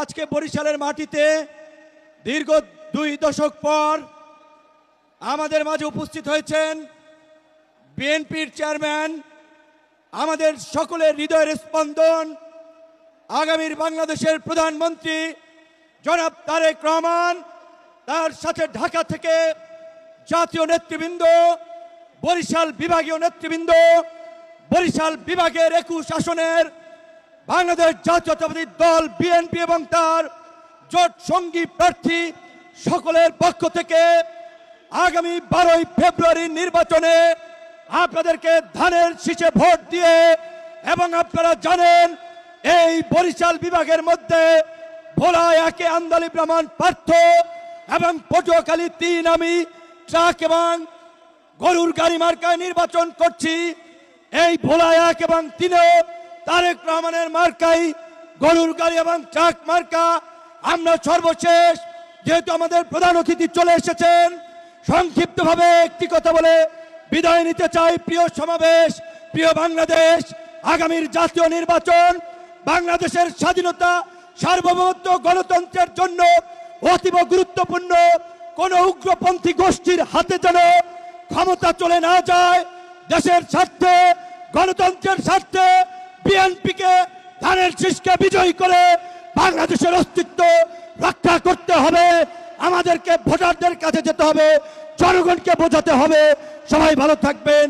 আজকে বরিশালের মাটিতে দীর্ঘ দুই দশক পর আমাদের মাঝে উপস্থিত হয়েছেন বিএনপির চেয়ারম্যান, আমাদের সকলের হৃদয়ের স্পন্দন, আগামীর বাংলাদেশের প্রধানমন্ত্রী জনাব তারেক রহমান, তার সাথে ঢাকা থেকে জাতীয় নেতৃবৃন্দ, বরিশাল বিভাগীয় নেতৃবৃন্দ, বরিশাল বিভাগের একুশ আসনের বাংলাদেশ জাতীয়তাবাদী দল, বিএনপি এবং তার জোট সঙ্গী প্রার্থী সকলের পক্ষ থেকে আগামী বারোই ফেব্রুয়ারি নির্বাচনে আপনাদেরকে ধানের শীষে ভোট দিয়ে এবং আপনারা জানেন এই বরিশাল বিভাগের মধ্যে ভোলা একে আন্দালি ব্রাহ্মণ পার্থ এবং পটুয়াখালী তিন আমি ট্রাক এবং গরুর গাড়ি মার্কায় নির্বাচন করছি। এই ভোলা এক এবং তিনে তারেক রহমানের মার্কাই, গরুর গাড়ি এবং ট্রাক মার্কা। আমরা সর্বশেষ যেহেতু আমাদের প্রধান অতিথি চলে এসেছেন, সংক্ষিপ্তভাবে একটি কথা বলে বিদায় নিতে চাই প্রিয় সমাবেশ, প্রিয় বাংলাদেশ। আগামীর জাতীয় নির্বাচন বাংলাদেশের স্বাধীনতা, সার্বভৌমত্ব, গণতন্ত্রের জন্য অতীব গুরুত্বপূর্ণ। কোন উগ্রপন্থী গোষ্ঠীর হাতে যেন ক্ষমতা চলে না যায়, দেশের স্বার্থে, গণতন্ত্রের স্বার্থে বিএনপিকে ধানের শীষকে বিজয়ী করে বাংলাদেশের অস্তিত্ব রক্ষা করতে হবে। আমাদেরকে ভোটারদের কাছে যেতে হবে, জনগণকে বোঝাতে হবে। সবাই ভালো থাকবেন।